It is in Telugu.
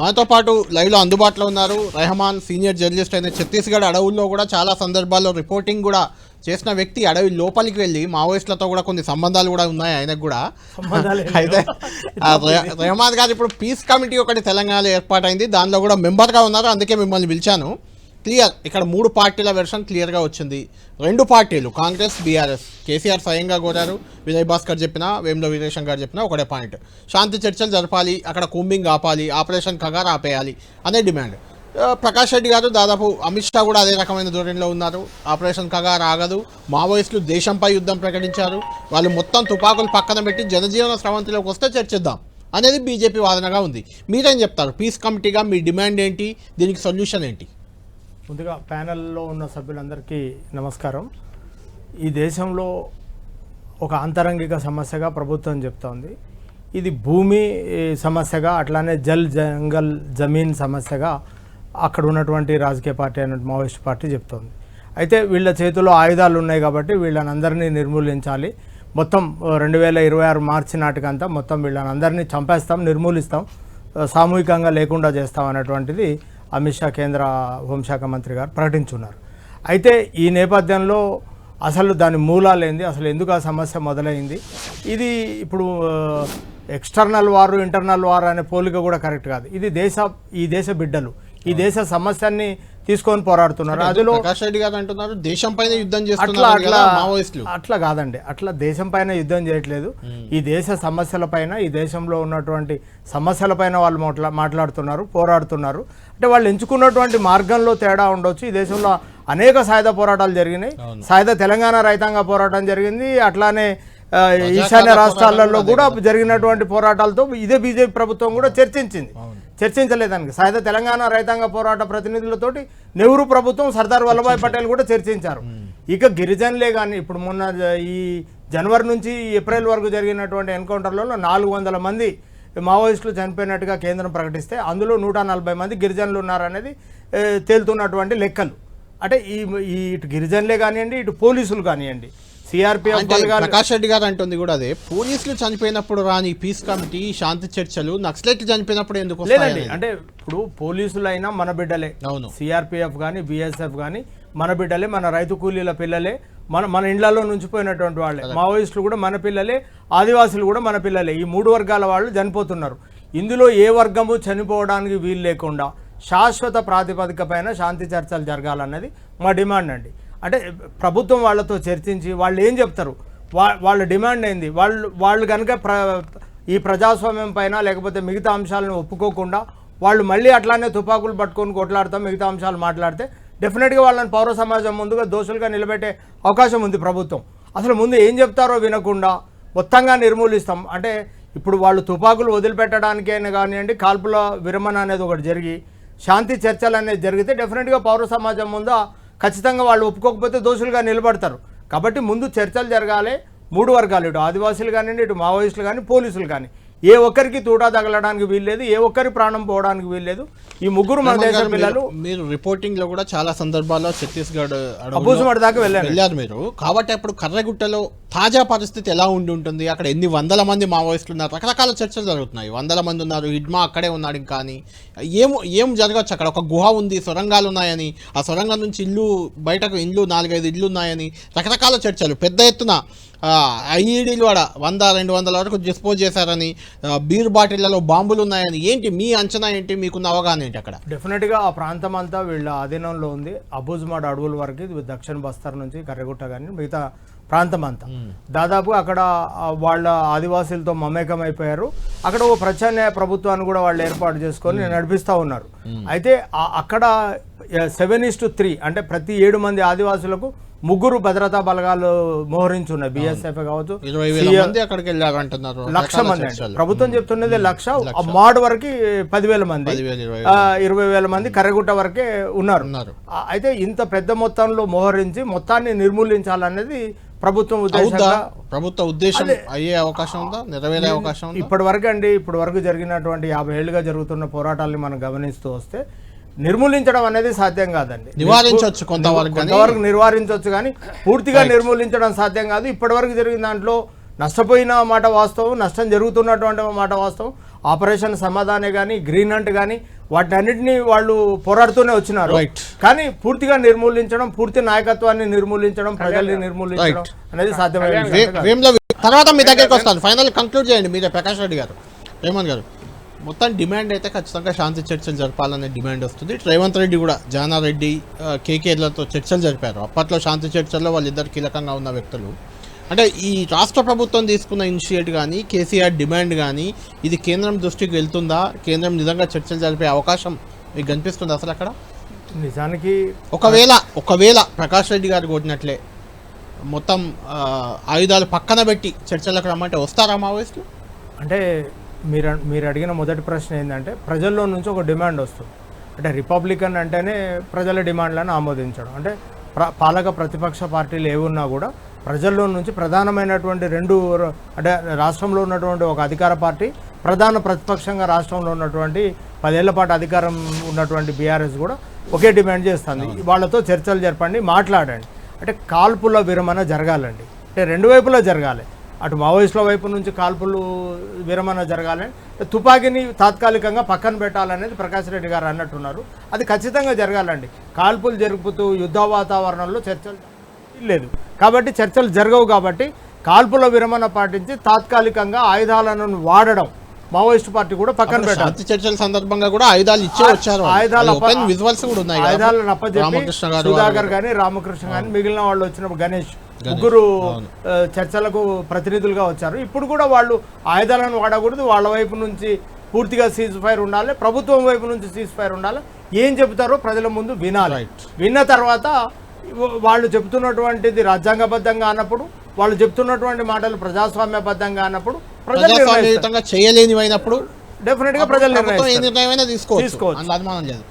మనతో పాటు లైవ్లో అందుబాటులో ఉన్నారు రెహమాన్ సీనియర్ జర్నలిస్ట్ అయిన ఛత్తీస్గఢ్ అడవుల్లో కూడా చాలా సందర్భాల్లో రిపోర్టింగ్ కూడా చేసిన వ్యక్తి అడవి లోపలికి వెళ్ళి మావోయిస్టులతో కూడా కొన్ని సంబంధాలు కూడా ఉన్నాయి ఆయనకు కూడా. అయితే రెహమాన్ గారు ఇప్పుడు పీస్ కమిటీ ఒకటి తెలంగాణలో ఏర్పాటైంది. దానిలో కూడా మెంబర్గా ఉన్నారు. అందుకే మిమ్మల్ని పిలిచాను. క్లియర్. ఇక్కడ మూడు పార్టీల వెర్షన్ క్లియర్గా వచ్చింది. రెండు పార్టీలు కాంగ్రెస్ బీఆర్ఎస్. కేసీఆర్ స్వయంగా కోరారు. విజయ్ భాస్కర్ చెప్పిన వేముల వీరేశం గారు చెప్పిన ఒకటే పాయింట్ శాంతి చర్చలు జరపాలి అక్కడ కూంబింగ్ ఆపాలి ఆపరేషన్ కగార్ ఆపేయాలి అనే డిమాండ్. ప్రకాష్ రెడ్డి గారు దాదాపు అమిత్ షా కూడా అదే రకమైన ధోరణిలో ఉన్నారు. ఆపరేషన్ కగార్ ఆగదు. మావోయిస్టులు దేశంపై యుద్ధం ప్రకటించారు. వాళ్ళు మొత్తం తుపాకులు పక్కన పెట్టి జనజీవన స్రవంతిలోకి వస్తే చర్చిద్దాం అనేది బీజేపీ వాదనగా ఉంది. మీరేం చెప్తారు? పీస్ కమిటీగా మీ డిమాండ్ ఏంటి? దీనికి సొల్యూషన్ ఏంటి? ముందుగా ప్యానెల్లో ఉన్న సభ్యులందరికీ నమస్కారం. ఈ దేశంలో ఒక అంతరంగిక సమస్యగా ప్రభుత్వం చెప్తోంది. ఇది భూమి సమస్యగా అట్లానే జల్ జంగల్ జమీన్ సమస్యగా అక్కడ ఉన్నటువంటి రాజకీయ పార్టీ అన్నట్టు మావోయిస్ట్ పార్టీ చెప్తోంది. అయితే వీళ్ళ చేతిలో ఆయుధాలు ఉన్నాయి కాబట్టి వీళ్ళని అందరినీ నిర్మూలించాలి. మొత్తం రెండు వేల ఇరవై ఆరు మార్చి నాటికంతా మొత్తం వీళ్ళని అందరినీ చంపేస్తాం నిర్మూలిస్తాం సామూహికంగా లేకుండా చేస్తాం అనేటువంటిది అమిత్ షా కేంద్ర హోంశాఖ మంత్రి గారు ప్రకటించున్నారు. అయితే ఈ నేపథ్యంలో అసలు దాని మూలాలేంది అసలు ఎందుకు ఆ సమస్య మొదలైంది? ఇది ఇప్పుడు ఎక్స్టర్నల్ వారు ఇంటర్నల్ వారు అనే పోలిక కూడా కరెక్ట్ కాదు. ఇది దేశ ఈ దేశ బిడ్డలు. ఈ దేశ సమస్యని తీసుకొని పోరాడుతున్నారు. అందులో ప్రకాష్ రెడ్డి గారు అంటున్నారు దేశం పైన యుద్ధం అట్లా చేస్తున్నారు అట్లా మావోయిస్టులు. అట్లా కాదండి. అట్లా దేశం పైన యుద్ధం చేయట్లేదు. ఈ దేశ సమస్యల పైన ఈ దేశంలో ఉన్నటువంటి సమస్యల పైన వాళ్ళు మాట్లా మాట్లాడుతున్నారు పోరాడుతున్నారు. అంటే వాళ్ళు ఎంచుకున్నటువంటి మార్గంలో తేడా ఉండొచ్చు. ఈ దేశంలో అనేక సాయుధ పోరాటాలు జరిగినాయి. సాయుధ తెలంగాణ రైతాంగ పోరాటం జరిగింది. అట్లానే ఈశాన్య రాష్ట్రాలలో కూడా జరిగినటువంటి పోరాటాలతో ఇదే బీజేపీ ప్రభుత్వం కూడా చర్చించింది. చర్చించలేదానికి. సాయుధ తెలంగాణ రైతాంగ పోరాట ప్రతినిధులతోటి నెహ్రూ ప్రభుత్వం సర్దార్ వల్లభాయ్ పటేల్ కూడా చర్చించారు. ఇక గిరిజనులే కానీ ఇప్పుడు మొన్న ఈ జనవరి నుంచి ఏప్రిల్ వరకు జరిగినటువంటి ఎన్కౌంటర్లలో నాలుగు వందల మంది మావోయిస్టులు చనిపోయినట్టుగా కేంద్రం ప్రకటిస్తే అందులో నూట నలభై మంది గిరిజనులు ఉన్నారనేది తేలుతున్నటువంటి లెక్కలు. అంటే ఈ ఇటు గిరిజనులే కానివ్వండి ఇటు పోలీసులు కానివ్వండి ప్రకాష్ రెడ్డి గారు అంటుంది కూడా అదే. పోలీసులు చనిపోయినప్పుడు రాని పీస్ కమిటీ శాంతి చర్చలు నక్సలైట్లు చనిపోయినప్పుడు ఎందుకు లేదండి? అంటే ఇప్పుడు పోలీసులైనా మన బిడ్డలే. అవును. సిఆర్పిఎఫ్ కానీ బిఎస్ఎఫ్ కానీ మన బిడ్డలే మన రైతు కూలీల పిల్లలే మన మన ఇండ్లలో నుంచిపోయినటువంటి వాళ్ళే. మావోయిస్టులు కూడా మన పిల్లలే ఆదివాసులు కూడా మన పిల్లలే. ఈ మూడు వర్గాల వాళ్ళు చనిపోతున్నారు. ఇందులో ఏ వర్గము చనిపోవడానికి వీలు లేకుండా శాశ్వత ప్రాతిపదిక పైన శాంతి చర్చలు జరగాలన్నది మా డిమాండ్ అండి. అంటే ప్రభుత్వం వాళ్ళతో చర్చించి వాళ్ళు ఏం చెప్తారు? వా వాళ్ళ డిమాండ్ ఏంది? వాళ్ళు వాళ్ళు కనుక ప్ర ఈ ప్రజాస్వామ్యం పైన లేకపోతే మిగతా అంశాలను ఒప్పుకోకుండా వాళ్ళు మళ్ళీ అట్లానే తుపాకులు పట్టుకొని కొట్లాడతాం మిగతా అంశాలు మాట్లాడితే డెఫినెట్గా వాళ్ళని పౌర సమాజం ముందుగా దోషులుగా నిలబెట్టే అవకాశం ఉంది ప్రభుత్వం. అసలు ముందు ఏం చెప్తారో వినకుండా మొత్తంగా నిర్మూలిస్తాం. అంటే ఇప్పుడు వాళ్ళు తుపాకులు వదిలిపెట్టడానికైనా కానివ్వండి కాల్పుల విరమణ అనేది ఒకటి జరిగి శాంతి చర్చలు అనేది జరిగితే డెఫినెట్గా పౌర సమాజం ముందు ఖచ్చితంగా వాళ్ళు ఒప్పుకోకపోతే దోషులుగా నిలబడతారు. కాబట్టి ముందు చర్చలు జరగాలి. మూడు వర్గాలు ఇటు ఆదివాసులు కానివ్వండి ఇటు మావోయిస్టులు కానీ పోలీసులు కానీ. ఏ ఒక్కరికి తూటా తగలడానికి వీల్లేదు ఏ ఒక్కరి ప్రాణం పోవడానికి వీల్లేదు. ఈ ముగ్గురు మన దేశ మీరు- పిల్లలు మీరు రిపోర్టింగ్లో కూడా చాలా సందర్భాల్లో ఛత్తీస్గఢ్ అబ్బూసుమడి దాకా వెళ్ళారు వెళ్ళారు మీరు. కాబట్టి అప్పుడు కర్రగుట్టలో తాజా పరిస్థితి ఎలా ఉండి ఉంటుంది? అక్కడ ఎన్ని వందల మంది మావోయిస్టులు ఉన్నారు? రకరకాల చర్చలు జరుగుతున్నాయి. వందల మంది ఉన్నారు హిడ్మా అక్కడే ఉన్నాడు ఇంకా అని. ఏం ఏం జరగచ్చు అక్కడ? ఒక గుహ ఉంది సొరంగాలు ఉన్నాయని. ఆ సొరంగం నుంచి ఇల్లు బయటకు ఇల్లు నాలుగైదు ఇల్లు ఉన్నాయని. రకరకాల చర్చలు. పెద్ద ఎత్తున ఐఈడీలు కూడా వంద రెండు వందల వరకు డిస్పోజ్ చేశారని బీర్ బాటిళ్ళలో బాంబులు ఉన్నాయని. ఏంటి మీ అంచనా ఏంటి? మీకున్న అవగాహన ఏంటి అక్కడ? డెఫినెట్గా ఆ ప్రాంతం అంతా వీళ్ళ ఆధీనంలో ఉంది. అబూజ్మాడ్ అడవుల వరకు దక్షిణ బస్తర్ నుంచి కర్రగుట్ట కానీ మిగతా ప్రాంతం అంతా దాదాపు అక్కడ వాళ్ళ ఆదివాసీలతో మమేకం అయిపోయారు అక్కడ ఓ ప్రత్యామ్నాయ ప్రభుత్వాన్ని కూడా వాళ్ళు ఏర్పాటు చేసుకొని నడిపిస్తూ ఉన్నారు. అయితే ఆ- అక్కడ సెవెన్ ఇస్ టు త్రీ అంటే ప్రతి ఏడు మంది ఆదివాసులకు ముగ్గురు భద్రతా బలగాలు మోహరించున్నాయి. బిఎస్ఎఫ్ కావచ్చు వెళ్ళారు అంటున్నారు. లక్ష మంది. ప్రభుత్వం చెప్తున్నది లక్ష మాడ్ వరకు పదివేల మంది ఇరవై వేల మంది. కర్రగుట్ట వరకే ఉన్నారు. అయితే ఇంత పెద్ద మొత్తంలో మోహరించి మొత్తాన్ని నిర్మూలించాలనేది ప్రభుత్వం ఉద్దేశంగా ప్రభుత్వ ఉద్దేశం అయ్యే అవకాశం ఉందా? నెరవేరే అవకాశం ఉందా? ఇప్పటి వరకు అండి ఇప్పటి వరకు జరిగినటువంటి యాభై ఏళ్ళుగా జరుగుతున్న పోరాటాలని మనం గమనిస్తూ వస్తే నిర్మూలించడం అనేది సాధ్యం కాదండి. నివారించవచ్చు కొంతవరకు కొంతవరకు నిర్వహించవచ్చు కానీ పూర్తిగా నిర్మూలించడం సాధ్యం కాదు. ఇప్పటివరకు జరిగిన దాంట్లో నష్టపోయిన మాట వాస్తవం నష్టం జరుగుతున్నటువంటి మాట వాస్తవం ఆపరేషన్ సమాధానే కానీ గ్రీన్ అంట్ కానీ వాటి అన్నిటిని వాళ్ళు పోరాడుతూనే వచ్చినారు. కానీ పూర్తిగా నిర్మూలించడం పూర్తి నాయకత్వాన్ని నిర్మూలించడం ప్రజల్ని నిర్మూలించడం అనేది. వేముల తర్వాత మీ దగ్గరికి వస్తాను. ఫైనల్ కంక్లూడ్ చేయండి మీరే ప్రకాష్ రెడ్డి గారు. రేవంత్ గారు మొత్తం డిమాండ్ అయితే ఖచ్చితంగా శాంతి చర్చలు జరపాలనే డిమాండ్ వస్తుంది. రేవంత్ రెడ్డి కూడా జానారెడ్డి కేకేలతో చర్చలు జరిపారు. అప్పట్లో శాంతి చర్చల్లో వాళ్ళిద్దరు కీలకంగా ఉన్న వ్యక్తులు. అంటే ఈ రాష్ట్ర ప్రభుత్వం తీసుకున్న ఇనిషియేట్ కానీ కేసీఆర్ డిమాండ్ కానీ ఇది కేంద్రం దృష్టికి వెళ్తుందా? కేంద్రం నిజంగా చర్చలు జరిపే అవకాశం మీకు కనిపిస్తుంది అసలు అక్కడ? నిజానికి ఒకవేళ ఒకవేళ ప్రకాష్ రెడ్డి గారు కొట్టినట్లే మొత్తం ఆయుధాలు పక్కన పెట్టి చర్చలకు రమ్మంటే వస్తారా మావోయిస్టులు? అంటే మీరు మీరు అడిగిన మొదటి ప్రశ్న ఏంటంటే ప్రజల్లో నుంచి ఒక డిమాండ్ వస్తుంది. అంటే రిపబ్లికన్ అంటేనే ప్రజల డిమాండ్లను ఆమోదించడం. అంటే పాలక ప్రతిపక్ష పార్టీలు ఏవున్నా కూడా ప్రజల్లో నుంచి ప్రధానమైనటువంటి రెండు అంటే రాష్ట్రంలో ఉన్నటువంటి ఒక అధికార పార్టీ ప్రధాన ప్రతిపక్షంగా రాష్ట్రంలో ఉన్నటువంటి పదేళ్ళ పాటు అధికారం ఉన్నటువంటి బీఆర్ఎస్ కూడా ఒకే డిమాండ్ చేస్తుంది. వాళ్ళతో చర్చలు జరపండి మాట్లాడండి. అంటే కాల్పుల విరమణ జరగాలండి. అంటే రెండు వైపులా జరగాలి. అటు మావోయిస్టుల వైపు నుంచి కాల్పులు విరమణ జరగాలని తుపాకీని తాత్కాలికంగా పక్కన పెట్టాలనేది ప్రకాష్ రెడ్డి గారు అన్నట్టున్నారు. అది ఖచ్చితంగా జరగాలండి. కాల్పులు జరుపుతూ యుద్ధ వాతావరణంలో చర్చలు లేదు. కాబట్టి చర్చలు జరగవు కాబట్టి కాల్పుల విరమణ పాటించి తాత్కాలికంగా ఆయుధాలను వాడడం మావోయిస్టు పార్టీ కూడా పక్కన పెట్టాలి. శాంతి చర్చల సందర్భంగా కూడా ఆయుధాలు ఇచ్చే వచ్చారు ఆయుధాలు విజువల్స్ కూడా ఉన్నాయి. ఆయుధాలను అప్పచెప్పి సుధాకర్ గాని రామకృష్ణ గాని మిగిలిన వాళ్ళు వచ్చినప్పుడు గణేష్ ముగ్గురు చర్చలకు ప్రతినిధులుగా వచ్చారు. ఇప్పుడు కూడా వాళ్ళు ఆయుధాలను వాడకూడదు. వాళ్ళ వైపు నుంచి పూర్తిగా సీజ్ ఫైర్ ఉండాలి. ప్రభుత్వం వైపు నుంచి సీజ్ ఫైర్ ఉండాలి. ఏం చెబుతారో ప్రజల ముందు వినాలి. విన్న తర్వాత వాళ్ళు చెబుతున్నటువంటిది రాజ్యాంగబద్ధంగా అన్నప్పుడు వాళ్ళు చెప్తున్నటువంటి మాటలు ప్రజాస్వామ్యబద్ధంగా అన్నప్పుడు ప్రజలు చేయలేనివైనప్పుడు డెఫినెట్గా ప్రజలు తీసుకోవచ్చు.